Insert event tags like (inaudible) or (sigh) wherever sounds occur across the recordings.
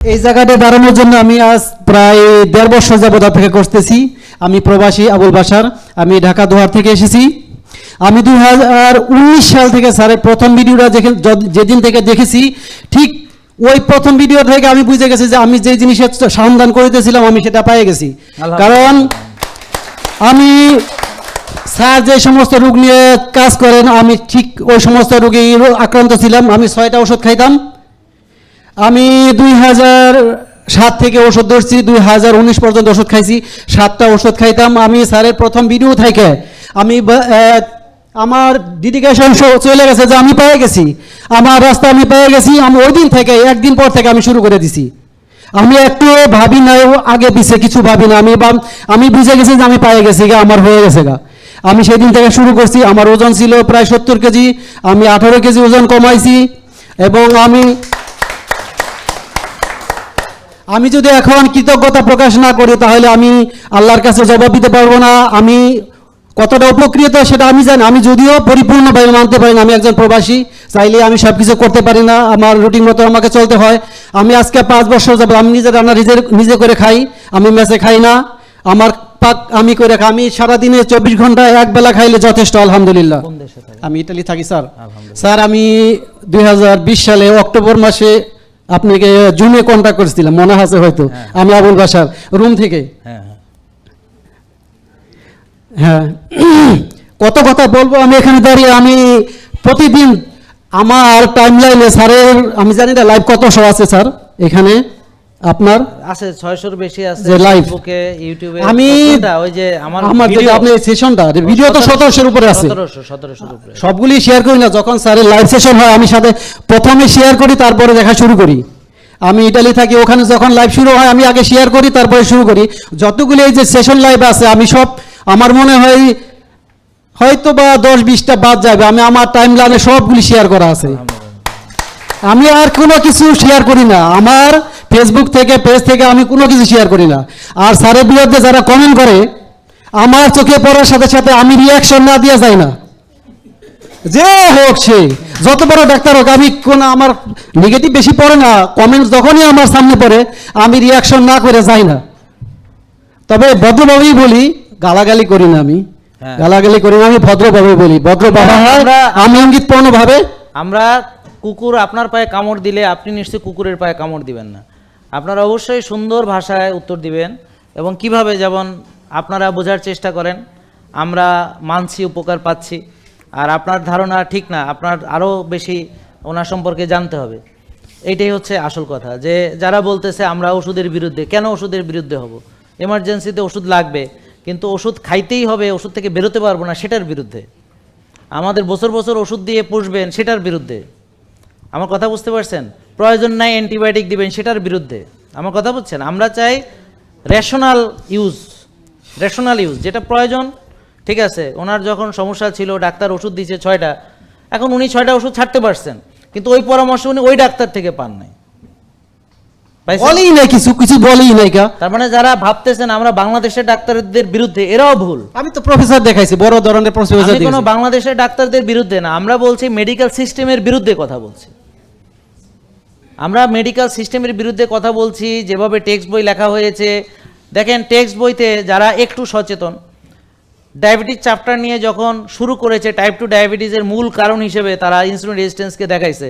এই জায়গাটা দাঁড়ানোর জন্য আমি আজ প্রায় দেড় বছর যাবত অপেক্ষা করতেছি। আমি প্রবাসী আবুল বাসার আমি ঢাকা দোহার থেকে এসেছি। আমি দু হাজার উনিশ সাল থেকে স্যারের প্রথম ভিডিওটা যেদিন থেকে দেখেছি ঠিক ওই প্রথম ভিডিও থেকে আমি বুঝে গেছি যে আমি যে জিনিসের সন্ধান করিতেছিলাম আমি সেটা পেয়ে গেছি। কারণ আমি স্যার যে সমস্ত রোগ নিয়ে কাজ করেন আমি ঠিক ওই সমস্ত রোগী আক্রান্ত ছিলাম। আমি ছয়টা ওষুধ খাইতাম। আমি দুই হাজার সাত থেকে ওষুধ ধরছি, দুই হাজার উনিশ পর্যন্ত ওষুধ খাইছি, সাতটা ওষুধ খাইতাম। আমি স্যারের প্রথম ভিডিও থেকে আমি আমার ডেডিকেশন চলে গেছে যে আমি পেয়ে গেছি। আমার রাস্তা আমি পেয়ে গেছি, আমি ওই দিন থেকে, একদিন পর থেকে আমি শুরু করে দিছি। আমি একটু ভাবি না আগে পিছে কিছু ভাবি না। আমি আমি বুঝে গেছি যে আমি পেয়ে গেছি গা, আমার হয়ে গেছে গা। আমি সেই দিন থেকে শুরু করছি, আমার ওজন ছিল প্রায় সত্তর কেজি, আমি আঠারো কেজি ওজন কমাইছি, এবং আমি আমি যদি এখন কৃতজ্ঞতা প্রকাশ না করি তাহলে আমি আল্লাহর কাছে জবাব দিতে পারব না। আমি কতটা উপকৃত সেটা আমি জানি। আমি যদিও পরিপূর্ণভাবে মানতে পারি না আমি একজন প্রবাসী চাইলে আমি সব কিছু করতে পারি না। আমার রুটিন মতো আমাকে চলতে হয়। আমি আজকে পাঁচ বছর যাব আমি নিজে রান্না নিজে নিজে করে খাই আমি মেসে খাই না। আমার পাক আমি করে খাই। আমি সারাদিনে চব্বিশ ঘণ্টা এক বেলা খাইলে যথেষ্ট আলহামদুলিল্লাহ। আমি ইটালি থাকি স্যার। স্যার আমি দুই হাজার বিশ সালে অক্টোবর মাসে আপনাকে জুমে কন্ট্যাক্ট করেছিলাম মনে আছে হয়তো। হ্যাঁ। আমি আবুল বাসার রুম থেকে। হ্যাঁ হ্যাঁ। হ্যাঁ। (clears throat) কত কথা বলব আমি এখানে দাঁড়িয়ে আমি প্রতিদিন আমার টাইম লাইনে স্যারের আমি জানি না লাইভ কত শো আছে স্যার এখানে। আপনার? আছে ছয়শোর বেশি আছে ফেসবুকে ইউটিউবে আমি- ওই যে আমার আমার যে আপনি সেশনটা ভিডিও তো সতেরোশোর উপরে আছে। সতেরোশো সতেরোশোর উপরে। সবগুলি শেয়ার করি না যখন স্যারের লাইভ সেশন হয় আমি সাথে প্রথমে শেয়ার করি তারপরে দেখা শুরু করি। আমি ইটালি থাকি ওখানে যখন লাইভ শুরু হয় আমি আগে শেয়ার করি তারপরে শুরু করি। যতগুলি এই যে সেশন লাইভ আছে আমি সব আমার মনে হয় হয়তো বা দশ বিশটা বাদ যাবে। আমি আমার টাইম লাইনে সবগুলি শেয়ার করা আছে। আমি আর কোনো কিছু শেয়ার করি না। আমার ফেসবুক থেকে পেজ থেকে আমি কোনো কিছু শেয়ার করি না। আর স্যারের বিরুদ্ধে যারা কমেন্ট করে আমার চোখে পড়ার সাথে সাথে আমি রিয়াকশন না দিয়ে যাই না। যে হোক সে যত বড় ডাক্তার হোক আমি কোন আমার নেগেটিভ বেশি পড়ে না কমেন্ট যখনই আমার সামনে পড়ে আমি রিয়াকশন না করে যাই না। তবে ভদ্রভাবেই বলি গালাগালি করি না আমি। হ্যাঁ। গালাগালি করি না আমি ভদ্রভাবে বলি। ভদ্র বাবা হয়, আমরা- আমি ইঙ্গিতপূর্ণভাবে আমরা কুকুর আপনার পায়ে কামড় দিলে আপনি নিশ্চয়ই কুকুরের পায়ে কামড় দিবেন না। আপনারা অবশ্যই সুন্দর ভাষায় উত্তর দিবেন এবং কীভাবে যেমন আপনারা বোঝার চেষ্টা করেন, আমরা মানছি, উপকার পাচ্ছি। আর আপনার ধারণা ঠিক না, আপনার আরও বেশি ওনার সম্পর্কে জানতে হবে। এইটাই হচ্ছে আসল কথা, যে যারা বলতেছে আমরা ওষুধের বিরুদ্ধে, কেন ওষুধের বিরুদ্ধে হব? এমার্জেন্সিতে ওষুধ লাগবে, কিন্তু ওষুধ খাইতেই হবে, ওষুধ থেকে বেরোতে পারব না, সেটার বিরুদ্ধে। আমাদের বছর বছর ওষুধ দিয়ে পুষবেন, সেটার বিরুদ্ধে। আমার কথা বুঝতে পারছেন? প্রয়োজন নাই অ্যান্টিবায়োটিক দিবেন সেটার বিরুদ্ধে। আমার কথা বুঝছেন? আমরা চাই রেশনাল ইউজ রেশনাল ইউজ যেটা প্রয়োজন ঠিক আছে? ওনার যখন সমস্যা ছিল ডাক্তার ওষুধ দিয়েছে ছয়টা এখন উনি ছয়টা ওষুধ ছাড়তে পারছেন কিন্তু ওই পরামর্শ উনি ওই ডাক্তার থেকে পান নাই। বলেই নাই কিছু কিছু বলেই নাই কা। তার মানে যারা ভাবতেছেন আমরা বাংলাদেশের ডাক্তারদের বিরুদ্ধে এরাও ভুল। আমি তো প্রফেসর দেখাইছি বড় ধরনের প্রফেসর কোনো বাংলাদেশের ডাক্তারদের বিরুদ্ধে না আমরা বলছি মেডিকেল সিস্টেমের বিরুদ্ধে কথা বলছি। আমরা মেডিকেল সিস্টেমের বিরুদ্ধে কথা বলছি, যেভাবে টেক্সট বই লেখা হয়েছে। দেখেন টেক্সট বইতে যারা একটু সচেতন ডায়াবেটিস চ্যাপ্টার নিয়ে যখন শুরু করেছে টাইপ টু ডায়াবেটিসের মূল কারণ হিসেবে তারা ইনসুলিন রেজিস্ট্যান্সকে দেখাইছে।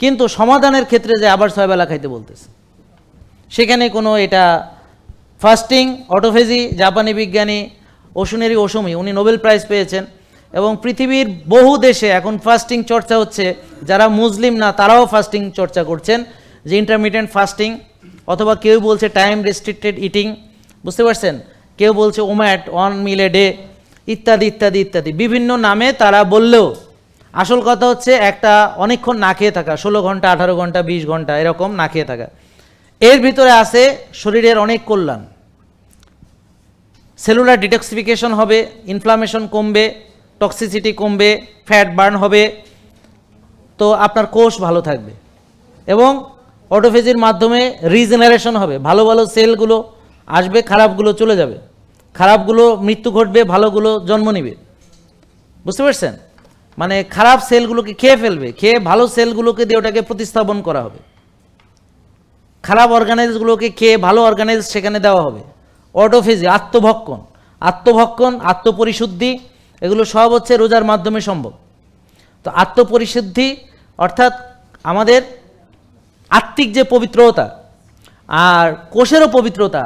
কিন্তু সমাধানের ক্ষেত্রে যে আবার ছয় বেলা খাইতে বলতেছে। সেখানে কোনো এটা ফাস্টিং অটোফেজি জাপানি বিজ্ঞানী ওশুনেরি ওসুমি উনি নোবেল প্রাইজ পেয়েছেন। এবং পৃথিবীর বহু দেশে এখন ফাস্টিং চর্চা হচ্ছে, যারা মুসলিম না, তারাও ফাস্টিং চর্চা করছেন, যে ইন্টারমিডিয়েন্ট ফাস্টিং অথবা কেউ বলছে টাইম রেস্ট্রিক্টেড ইটিং বুঝতে পারছেন? কেউ বলছে ওম্যাট ওয়ান মিল এ ডে ইত্যাদি ইত্যাদি ইত্যাদি। বিভিন্ন নামে তারা বললেও, আসল কথা হচ্ছে একটা অনেকক্ষণ না খেয়ে থাকা, ষোলো ঘণ্টা, আঠারো ঘণ্টা, বিশ ঘণ্টা, এরকম না খেয়ে থাকা। এর ভিতরে আছে শরীরের অনেক কল্যাণ। সেলুলার ডিটক্সিফিকেশন হবে ইনফ্লামেশন কমবে টক্সিসিটি কমবে ফ্যাট বার্ন হবে, তো আপনার কোষ ভালো থাকবে। এবং অটোফেজির মাধ্যমে রিজেনারেশন হবে, ভালো ভালো সেলগুলো আসবে, খারাপগুলো চলে যাবে। খারাপগুলো মৃত্যু ঘটবে, ভালোগুলো জন্ম নিবে। বুঝতে পারছেন? মানে খারাপ সেলগুলোকে খেয়ে ফেলবে, খেয়ে ভালো সেলগুলোকে দিয়ে ওটাকে প্রতিস্থাপন করা হবে। খারাপ অর্গানাইজগুলোকে খেয়ে ভালো অর্গানাইজ সেখানে দেওয়া হবে। অটোফেজি আত্মভক্ষণ। আত্মভক্ষণ, আত্মপরিশুদ্ধি এগুলো সব হচ্ছে রোজার মাধ্যমে সম্ভব। তো আত্মপরিশুদ্ধি, অর্থাৎ আমাদের আত্মিক যে পবিত্রতা আর কোষেরও পবিত্রতা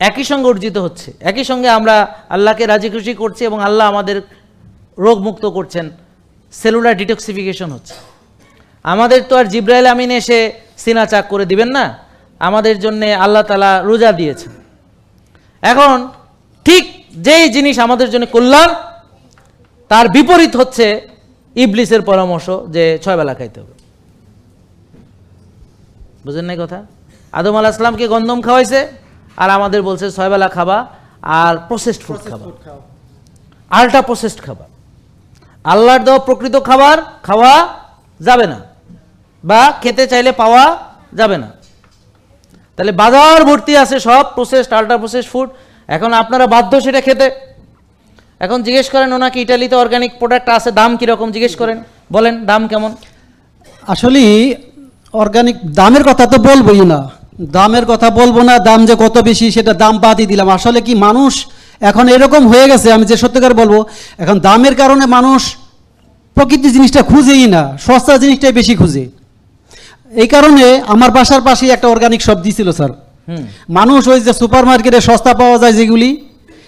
একই সঙ্গে অর্জিত হচ্ছে। একই সঙ্গে আমরা আল্লাহকে রাজি খুশি করছি এবং আল্লাহ আমাদের রোগমুক্ত করছেন। সেলুলার ডিটক্সিফিকেশন হচ্ছে। আমাদের তো আর জিব্রাইল আমিন এসে সিনা চাক করে দিবেন না, আমাদের জন্যে আল্লাহ তালা রোজা দিয়েছেন। এখন ঠিক যেই জিনিস আমাদের জন্য কল্যাণ তার বিপরীত হচ্ছে ইবলিসের পরামর্শ যে ছয় বেলা খাইতে হবে। বুঝেন নাই কথা? আদম আলাহ ইসলামকে গন্ধম খাওয়াইছে? আর আমাদের বলছে ছয় বেলা খাবা আর প্রসেসড ফুড খাবা। আল্ট্রা প্রসেসড খাবার আল্লাহর দেওয়া প্রকৃত খাবার খাওয়া যাবে না বা খেতে চাইলে পাওয়া যাবে না। তাহলে বাজার ভর্তি আছে সব প্রসেসড আল্ট্রা প্রসেসড ফুড এখন আপনারা বাধ্য সেটা খেতে। এখন জিজ্ঞেস করেন ওনাকে ইটালিতে অর্গানিক প্রোডাক্ট আছে দাম কীরকম? জিজ্ঞেস করেন বলেন দাম কেমন? আসলে অর্গানিক দামের কথা তো বলবোই না। দামের কথা বলব না দাম যে কত বেশি সেটা দাম বাদই দিলাম। আসলে কি মানুষ এখন এরকম হয়ে গেছে আমি যে সত্যিকার বলব এখন দামের কারণে মানুষ প্রকৃতি জিনিসটা খুঁজেই না সস্তা জিনিসটাই বেশি খুঁজে। এই কারণে আমার বাসার পাশেই একটা অর্গানিক সবজি ছিল স্যার। মানুষ ওই যে সুপার মার্কেটে সস্তা পাওয়া যায় যেগুলি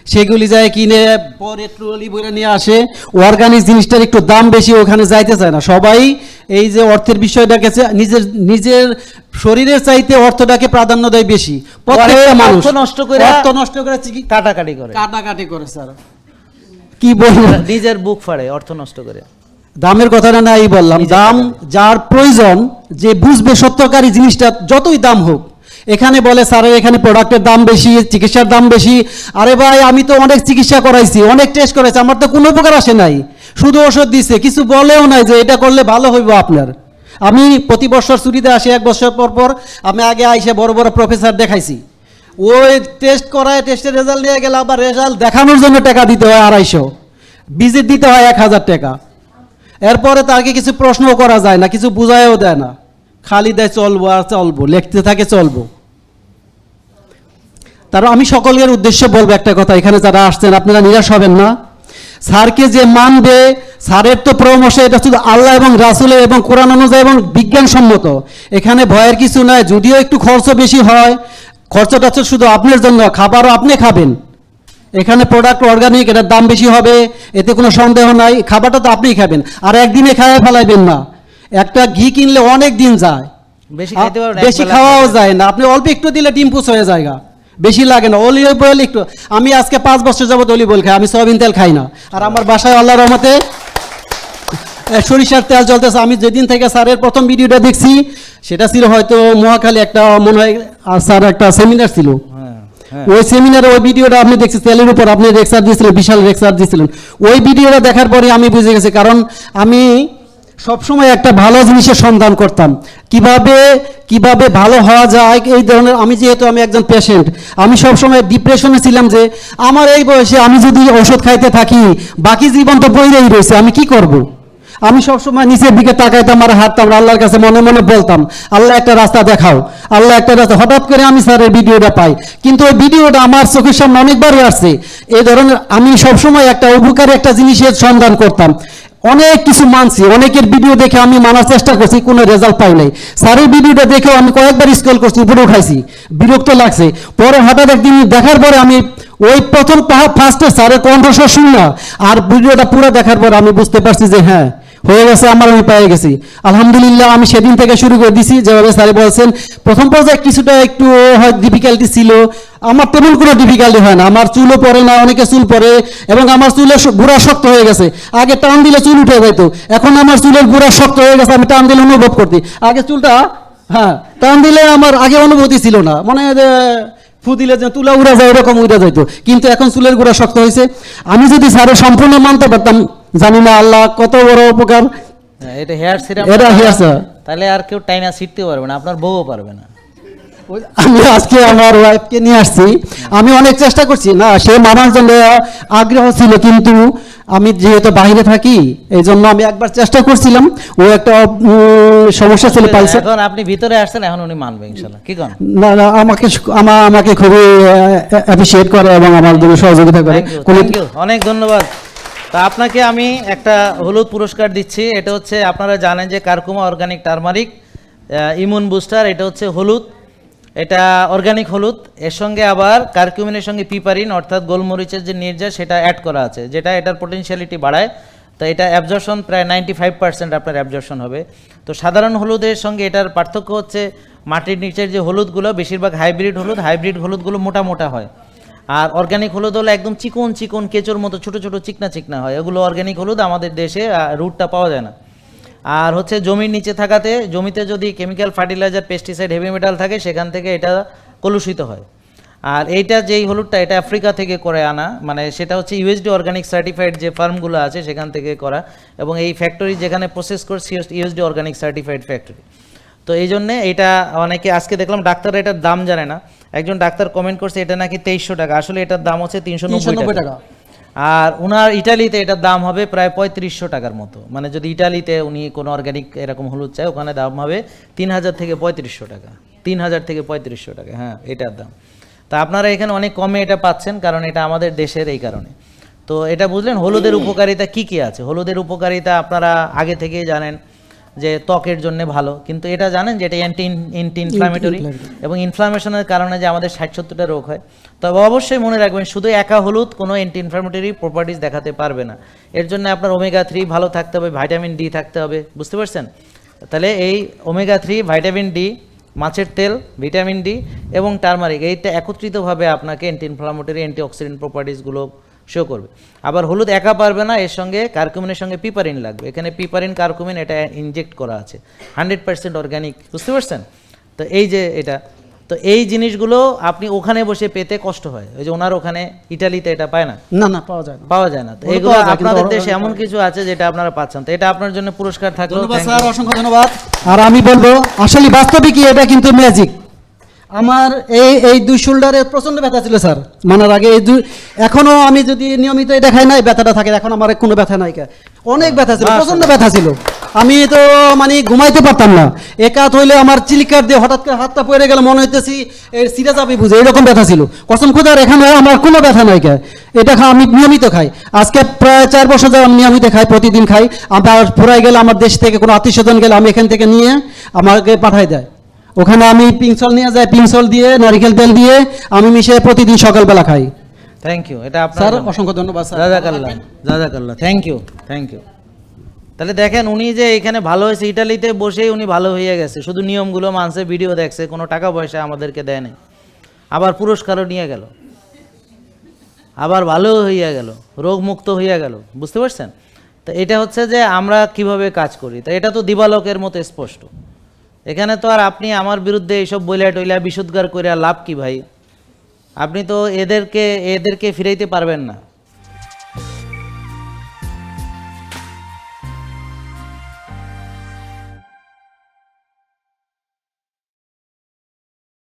সেগুলি যায় কিনে পরে ট্রলি বইরে নিয়ে আসে। অর্গানিক জিনিসটার একটু দাম বেশি ওখানে যাইতে চায় না। সবাই এই যে অর্থের বিষয়টাকে নিজের নিজের শরীরের চাইতে অর্থটাকে প্রাধান্য দেয় বেশি। প্রত্যেকটা মানুষ নষ্ট করে- অর্থ নষ্ট করে কাটাকাটি করে। কাটাকাটি করে স্যার। কি বলব? নিজের বুক ফাড়ে অর্থ নষ্ট করে। দামের কথাটা নাই বললাম। দাম যার প্রয়োজন যে বুঝবে সত্যকারী জিনিসটা যতই দাম হোক এখানে বলে স্যারের এখানে প্রোডাক্টের দাম বেশি, চিকিৎসার দাম বেশি। আরে ভাই, আমি তো অনেক চিকিৎসা করাইছি, অনেক টেস্ট করাইছি, আমার তো কোনো উপকার আসে নাই। শুধু ওষুধ দিছে, কিছু বলেও নাই যে এটা করলে ভালো হইব আপনার। আমি প্রতি বছর ছুটিতে আসি, এক বছর পর পর আমি আগে আইসে বড় বড় প্রফেসর দেখাইছি। ওই টেস্ট করায়, টেস্টের রেজাল্ট নিয়ে গেলে আবার রেজাল্ট দেখানোর জন্য টাকা দিতে হয় আড়াইশো। ভিজিট দিতে হয় এক হাজার টাকা। এরপরে তাকে কিছু প্রশ্নও করা যায় না, কিছু বুঝায়ও দেয় না। খালি দেয়, চলবো আর চলবো, লিখতে থাকে চলবো। তার আমি সকলের উদ্দেশ্যে বলব একটা কথা এখানে যারা আসছেন আপনারা নিরাশ হবেন না। স্যারকে যে মানবে স্যারের তো পরামর্শ এটা শুধু আল্লাহ এবং রাসুলের এবং কোরআন অনুযায়ী এবং বিজ্ঞানসম্মত। এখানে ভয়ের কিছু নাই যদিও একটু খরচ বেশি হয়। খরচটা তো শুধু আপনার জন্য খাবারও আপনি খাবেন। এখানে প্রোডাক্ট অর্গানিক এটার দাম বেশি হবে এতে কোনো সন্দেহ নাই খাবারটা তো আপনিই খাবেন। আর একদিনে খাওয়া ফেলাইবেন না। একটা ঘি কিনলে অনেক দিন যায়। বেশি খাওয়াও যায় না। আপনি অল্প একটু দিলে ডিম পুষ হয়ে যায় গা। বেশি লাগে না। অলিভ অয়েল একটু আমি আজকে পাঁচ বছর যাবত অলিভ অয়েল খাই আমি সয়াবিন তেল খাই না। আর আমার বাসায় আল্লাহর রহমতে সরিষার তেল চলতেছে আমি যেদিন থেকে স্যারের প্রথম ভিডিওটা দেখছি সেটা ছিল হয়তো মহাখালী একটা মনে হয় আর স্যার একটা সেমিনার ছিল। হ্যাঁ হ্যাঁ। ওই সেমিনারে ওই ভিডিওটা আপনি দেখছি তেলের উপর আপনি লেকচার দিয়েছিলেন বিশাল লেকচার দিয়েছিলেন। ওই ভিডিওটা দেখার পরে আমি বুঝে গেছি কারণ আমি সবসময় একটা ভালো জিনিসের সন্ধান করতাম। কীভাবে কীভাবে ভালো হওয়া যায়, এই ধরনের, আমি যেহেতু আমি একজন পেশেন্ট আমি সবসময় ডিপ্রেশনে ছিলাম যে, আমার এই বয়সে আমি যদি ওষুধ খাইতে থাকি, বাকি জীবন তো বইরেই রয়েছে আমি কি করব। আমি সবসময় নিচের দিকে তাকাইতাম আর হাঁটতাম, আল্লাহর কাছে মনে মনে বলতাম, আল্লাহ, একটা রাস্তা দেখাও। আল্লাহ, একটা রাস্তা, হঠাৎ করে আমি স্যারের ভিডিওটা পাই। কিন্তু ওই ভিডিওটা আমার চোখের সামনে অনেকবারই আসছে। এই ধরনের, আমি সবসময় একটা উপকারী একটা জিনিসের সন্ধান করতাম। অনেক কিছু মানছি, অনেকের ভিডিও দেখে আমি মানার চেষ্টা করছি, কোনো রেজাল্ট পাই নাই। স্যারের ভিডিওটা দেখেও আমি কয়েকবার স্কেল করছি, উপরে উঠাইছি, বিরক্ত লাগছে। পরে হঠাৎ একদিন দেখার পরে আমি ওই প্রথম ফার্স্টে স্যারের কণ্ঠস্বর শুনলাম, আর ভিডিওটা পুরো দেখার পর আমি বুঝতে পারছি যে হ্যাঁ হয়ে গেছে, আমার আমি পেয়ে গেছি। আলহামদুলিল্লাহ, আমি সেদিন থেকে শুরু করে দিছি, যেভাবে স্যার বলছেন। প্রথম পর্যায়ে কিছুটা একটু, হয় ডিফিকাল্টি ছিল। আমার তেমন কোনো ডিফিকাল্টি হয় না। আমার চুলও পড়ে না, অনেকে চুল পরে, এবং আমার চুলের গুঁড়া শক্ত হয়ে গেছে। আগে টান দিলে চুল উঠে যেত এখন আমার চুলের গুঁড়া শক্ত হয়ে গেছে, আমি টান দিলে অনুভব করতে আগে চুলটা হ্যাঁ টান দিলে আমার আগে অনুভূতি ছিল না। মানে ফু দিলে যে তুলা উড়া যায়, এরকম উড়ে যাইতো। কিন্তু এখন চুলের গুঁড়া শক্ত হয়েছে। আমি যদি স্যারের সম্পূর্ণ মানতে পারতাম জানি না আল্লাহ কত বড় উপকার। এটা হেয়ার সিরাম এটা serum। তাহলে আর কেউ টাইনা ছিটতে পারবে না আপনার বউও পারবে না। আমি আজকে আমার ওয়াইফকে নিয়ে আসছি। আমি অনেক চেষ্টা করছি। না সে মানার জন্য আগ্রহ ছিল কিন্তু আমি যেহেতু বাইরে থাকি এই জন্য আমি একবার চেষ্টা করছিলাম। ও একটা সমস্যা ছিল পাইছে। এখন আপনি ভিতরে আসছেন এখন উনি মানবে ইনশাল্লাহ কি কন? না না আমাকে আমা- আমাকে খুবই অ্যাপ্রিসিয়েট করে এবং আমার জন্য সহযোগিতা করে। অনেক ধন্যবাদ। তা আপনাকে আমি একটা হলুদ পুরস্কার দিচ্ছি। এটা হচ্ছে আপনারা জানেন যে curcuma organic turmeric immune booster, এটা হচ্ছে হলুদ। এটা অর্গানিক হলুদ। এর সঙ্গে আবার কারকুমিনের সঙ্গে পিপারিন, অর্থাৎ গোলমরিচের যে নির্যাস, সেটা অ্যাড করা আছে, যেটা এটার পোটেনশিয়ালিটি বাড়ায়। তো এটা অ্যাবজর্পশন প্রায় নাইনটি ফাইভ পার্সেন্ট আপনার অ্যাবজর্পশন হবে। তো সাধারণ হলুদের সঙ্গে এটার পার্থক্য হচ্ছে, মাটির নিচের যে হলুদগুলো, বেশিরভাগ হাইব্রিড হলুদ হাইব্রিড হলুদগুলো মোটা মোটা হয়। আর অর্গানিক হলুদ হলো একদম চিকন চিকন কেঁচোর মতো ছোট ছোট চিকনা চিকনা হয়। এগুলো অর্গানিক হলুদ আমাদের দেশে রুটটা পাওয়া যায় না। আর হচ্ছে জমির নিচে থাকাতে, জমিতে যদি chemical fertiliser pesticide heavy metal থাকে, সেখান থেকে এটা কলুষিত হয়। আর এইটা যেই হলুদটা, এটা আফ্রিকা থেকে করে আনা মানে সেটা হচ্ছে ইউএসডি অর্গানিক সার্টিফাইড যে ফার্মগুলো আছে, সেখান থেকে করা। এবং এই ফ্যাক্টরি যেখানে প্রসেস করছে ইউএসডি অর্গানিক সার্টিফাইড ফ্যাক্টরি তো এই জন্যে এটা অনেকে আজকে দেখলাম ডাক্তাররা এটার দাম জানে না। একজন ডাক্তার কমেন্ট করছে এটা নাকি তেইশশো টাকা আসলে এটার দাম হচ্ছে তিনশো 390 নব্বই টাকা। আর ওনার ইটালিতে এটার দাম হবে প্রায় পঁয়ত্রিশশো টাকার মতো। মানে যদি ইটালিতে উনি কোনো অর্গানিক এরকম হলুদ চায় ওখানে দাম হবে তিন হাজার থেকে পঁয়ত্রিশশো টাকা। তিন হাজার থেকে পঁয়ত্রিশশো টাকা হ্যাঁ এটার দাম। তা আপনারা এখানে অনেক কমে এটা পাচ্ছেন কারণ এটা আমাদের দেশের এই কারণে। তো এটা বুঝলেন হলুদের উপকারিতা কি কি আছে? হলুদের উপকারিতা আপনারা আগে থেকেই জানেন। যে ত্বকের জন্য ভালো। কিন্তু এটা জানেন যে এটা অ্যান্টি অ্যান্টি ইনফ্লামেটরি এবং ইনফ্লামেশনের কারণে যে আমাদের ষাট সত্তরটা রোগ হয়। তবে অবশ্যই মনে রাখবেন শুধু একা হলুদ কোনো অ্যান্টি ইনফ্লামেটরি প্রপার্টিস দেখাতে পারবে না। এর জন্য আপনার ওমেগা থ্রি ভালো থাকতে হবে ভাইটামিন ডি থাকতে হবে বুঝতে পারছেন? তাহলে এই ওমেগা থ্রি ভাইটামিন ডি মাছের তেল ভিটামিন ডি এবং টার্মারিক এইটা একত্রিতভাবে আপনাকে অ্যান্টি ইনফ্লামেটরি অ্যান্টি অক্সিডেন্ট প্রপার্টিসগুলো শো করবে। আবার হলুদ একা পারবে না এর সঙ্গে কার্কুমিনের সঙ্গে পিপারিন লাগবে। এখানে পিপারিন কার্কুমিন এটা ইনজেক্ট করা আছে। হান্ড্রেড পার্সেন্ট অর্গ্যানিক বুঝতে পারছেন? তো এই যে এটা তো এই জিনিসগুলো আপনি ওখানে বসে পেতে কষ্ট হয়। ওই যে ওনার ওখানে ইটালিতে এটা পায় না? না না পাওয়া যায় না। পাওয়া যায় না। তো এগুলো আপনাদের দেশে এমন কিছু আছে যেটা আপনারা পাচ্ছেন? তো এটা আপনার জন্য পুরস্কার থাকল ধন্যবাদ স্যার অসংখ্য ধন্যবাদ। আর আমি বলব আসলে বাস্তবিকই এটা কিন্তু ম্যাজিক আমার এই এই দুই শোল্ডারে প্রচণ্ড ব্যথা ছিল স্যার। মানার আগে এই দুই এখনও আমি যদি নিয়মিত এটা খাই নাই ব্যথাটা থাকে এখন আমার কোনো ব্যথা নাই কা। অনেক ব্যথা ছিল প্রচণ্ড ব্যথা ছিল। আমি তো মানে ঘুমাইতে পারতাম না। একাত হইলে আমার চিলিকার দিয়ে হঠাৎ করে হাতটা পড়ে গেলে মনে হইতেছি এর সিরিয়াস আপনি বুঝে এরকম ব্যথা ছিল। কসম খোদার এখানে আমার কোনো ব্যথা নাই কা। এটা খা আমি নিয়মিত খাই। আজকে প্রায় চার বছর যাওয়া আমি নিয়মিত খাই প্রতিদিন খাই। আমার ফুরাই গেলে আমার দেশ থেকে কোনো আত্মীয় স্বজন গেলে আমি এখান থেকে নিয়ে আমাকে পাঠাই দেয়। ওখানে আমি পিংসল নিয়ে যাই পিংসল দিয়ে নারিকেল তেল দিয়ে আমি মিশে প্রতিদিন সকালবেলা খাই। থ্যাংক ইউ এটা আপনার স্যার অসংখ্য ধন্যবাদ স্যার। জাজাকাল্লাহ জাজাকাল্লাহ থ্যাংক ইউ থ্যাংক ইউ তাহলে দেখেন উনি যে এখানে ভালো হয়েছে ইটালিতে বসেই উনি ভালো হয়ে গেছে। শুধু নিয়মগুলো মানছে ভিডিও দেখছে কোনো টাকা পয়সা আমাদেরকে দেয় নাই। আবার পুরস্কারও নিয়ে গেল। আবার ভালো হইয়া গেল রোগ মুক্ত হইয়া গেল বুঝতে পারছেন? তো এটা হচ্ছে যে আমরা কীভাবে কাজ করি। তো এটা তো দিবালকের মতো স্পষ্ট। এখানে তো আর আপনি আমার বিরুদ্ধে এইসব বইলা টইলা বিশুদ্ধার করিয়া লাভ কি ভাই? আপনি তো এদেরকে এদেরকে ফিরাইতে পারবেন না।